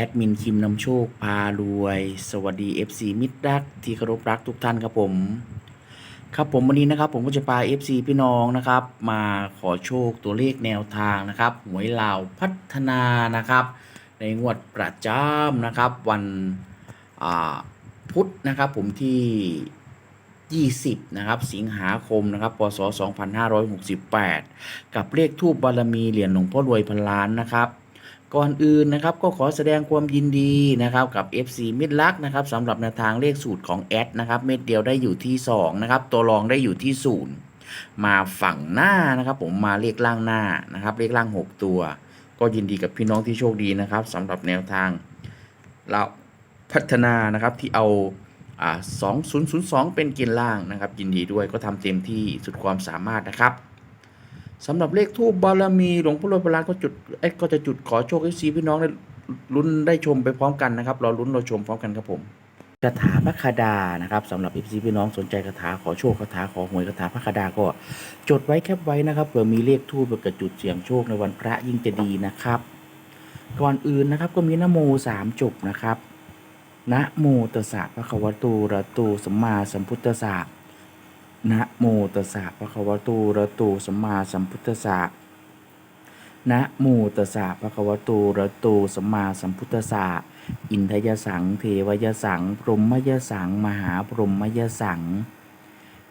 แอดมินคิมนำโชคพารวย สวัสดี FC มิตรรักที่เคารพรักทุกท่านครับผม ครับผมวันนี้นะครับผมก็จะพา FC พี่น้องนะครับ มาขอโชคตัวเลขแนวทางนะครับหวยลาวพัฒนานะครับ ในงวดประจำนะครับ วันพุธนะครับผมที่ 20 นะครับ สิงหาคมนะครับพศ2568 กับเลขทูบบารมีเหรียญหลวงพ่อรวยพันล้านนะครับ ก่อนอื่นนะครับก็ขอแสดงความยินดีนะครับกับ FC มิตรลักษ์นะครับสำหรับแนวทางเลขสูตรของแอดนะครับเม็ดเดียวได้อยู่ที่ 2 นะครับ ตัวรองได้อยู่ที่ 0 มาฝั่งหน้านะครับ ผมมาเลขล่างหน้านะครับ เลขล่าง 6 ตัว ก็ยินดีกับพี่น้องที่โชคดีนะครับสำหรับแนวทางเราพัฒนานะครับที่เอาอ่า2002 เป็นกณฑ์ล่างนะครับ ยินดีด้วยก็ทำเต็มที่สุดความสามารถนะครับ สำหรับเลขทูบบารมีหลวงพ่อรวยพลานก็จุดเอ้ยก็จะจุดขอโชคให้ซีพี่น้องได้ลุ้นได้ชมไปพร้อมกันนะครับรอลุ้นรอชมพร้อมกันครับผมคาถาพระคดานะครับสำหรับซีพี่น้องสนใจคาถาขอโชคคาถาขอหวยคาถาพระคดาก็ จดไว้แคปไว้นะครับเผื่อมีเลขทูบเกิดจุดเสี่ยงโชคในวันพระยิ่งจะดีนะครับ ก่อนอื่นนะครับก็มีนโมสามจบนะครับนะโมตัสสะพระคะวะโตอะระหะโตสัมมาสัมพุทธัสสะ นะโมตัสสะภะคะวะโตอะระหะโตสัมมาสัมพุทธัสสะนะโมตัสสะภะคะวะโตอะระหะโตสัมมาสัมพุทธัสสะอินทยสังเทวยสัง พรหมยสัง มหาพรหมยสัง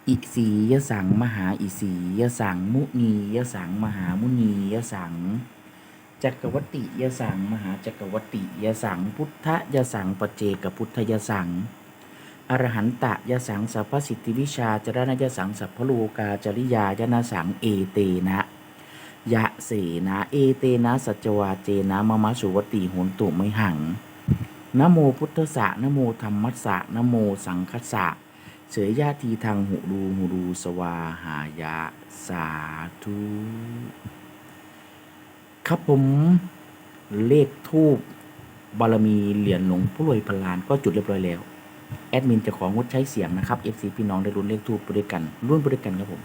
อิสียสัง มหาอิสียสัง มุนียสัง มหามุนียสัง จักรวัติยสัง มหาจักรวัติยสัง พุทธยสังปเจกพุทธยสัง อรหันตะยสังสัพพสิทธิวิชาจรณยสังสัพพโลกาจริยายนสังเอเตนะยะเสนะเอเตนะสัจวาเจนะมะมะสุวติโหนตุไม่หังนโมพุทธสะนโมธรรมัสะนโมสังคัสะเสยญาทีทางหุรูหุรูสวาหายะสาธุครับผมเลขทูบบารมีเหรียญหลวงพ่อรวยพันล้านก็จุดเรียบร้อยแล้ว แอดมินจะของงดใช้เสียงนะครับ FC พี่น้องได้รุ่นเลขทูปด้วยกันรุ่นไปด้วยกันครับผม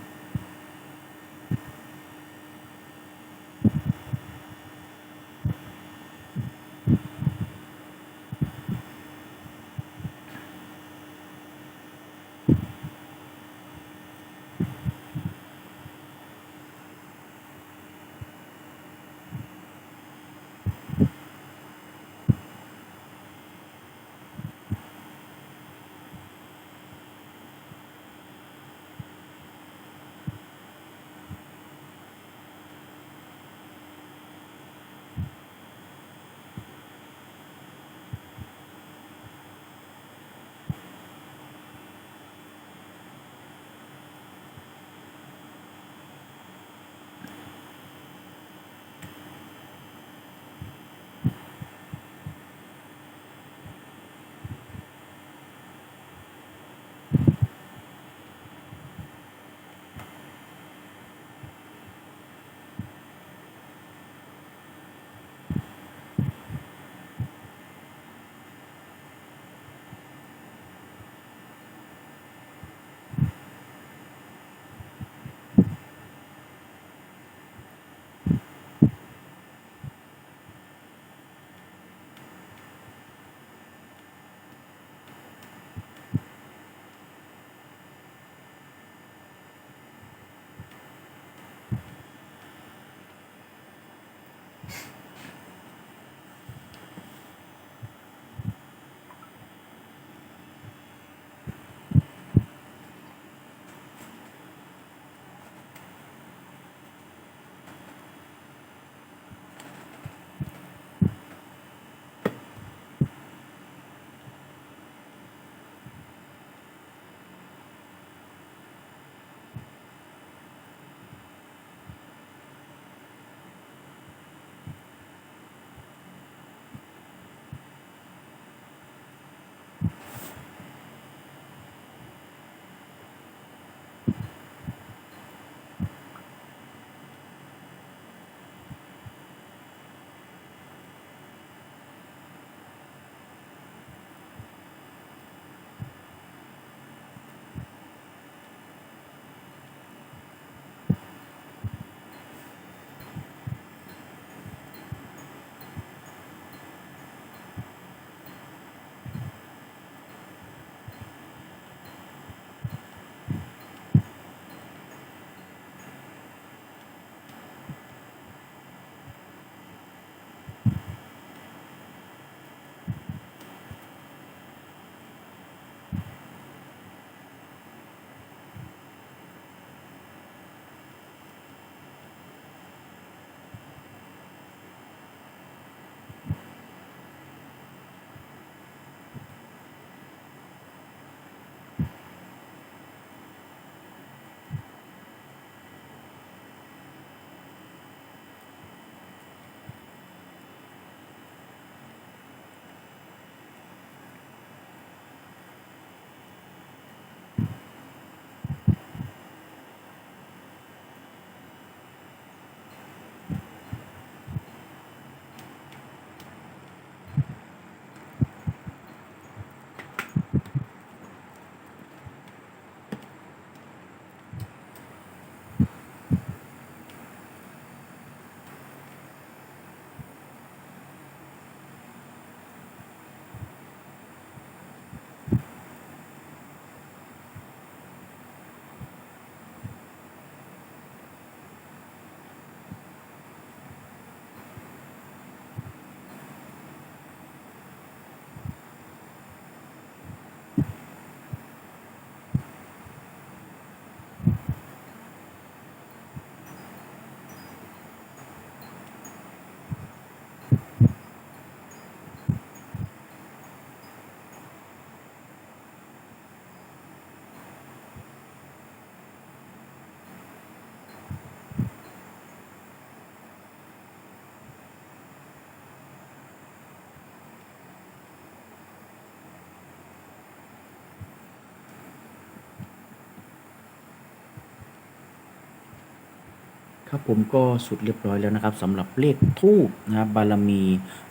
ครับผมก็สุดเรียบร้อยแล้วนะครับสำหรับเลขทูบนะครับบารมี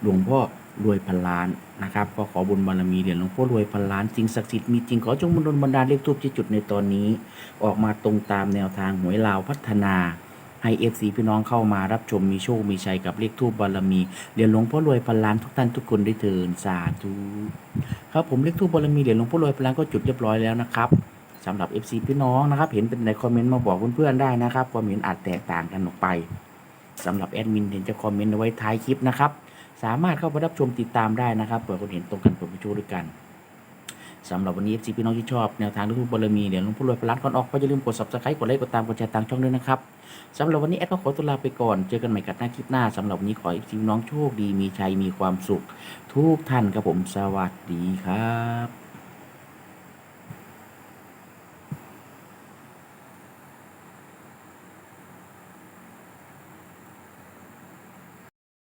หลวงพ่อรวยพันล้านนะครับก็ขอบุญบารมีเหรียญหลวงพ่อรวยพันล้านสิ่งศักดิ์สิทธิ์มีจริงขอจงบุญดลบันดาลเลขทูบที่จุดในตอนนี้ ออกมาตรงตามแนวทางหวยลาวพัฒนาให้เอฟซีพี่น้องเข้ามารับชมมีโชค มีชัยกับเลขทูบบารมีเหรียญหลวงพ่อรวยพันล้านทุกท่านทุกคนได้เทินสาธุครับผมเลขทูบบารมีเหรียญหลวงพ่อรวยพันล้านก็จุดเรียบร้อยแล้วนะครับ สำหรับ FC พี่น้องนะครับ เห็นเป็นในคอมเมนต์มาบอกเพื่อนๆได้นะครับความเห็นอาจแตกต่างกันออกไปสำหรับแอดมินเห็นจะคอมเมนต์เอาไว้ท้ายคลิปนะครับ สามารถเข้าไปรับชมติดตามได้นะครับเผื่อคนเห็นตรงกันเปิดประชูด้วยกันสำหรับวันนี้ FC พี่น้องที่ชอบแนวทางลูกบารมีเดี๋ยวลวงพ่อรวยพลัดก่อนออกก็อย่าลืมกด subscribe กดไลค์กดตามกดแชร์ทางช่องด้วยนะครับสำหรับวันนี้แอดก็ขอตัวลาไปก่อน เจอกันใหม่กับหน้าคลิปหน้าสำหรับวันนี้ขอ FC พี่น้องโชคดีมีชัยมีความสุข ทุกท่านครับผมสวัสดีครับ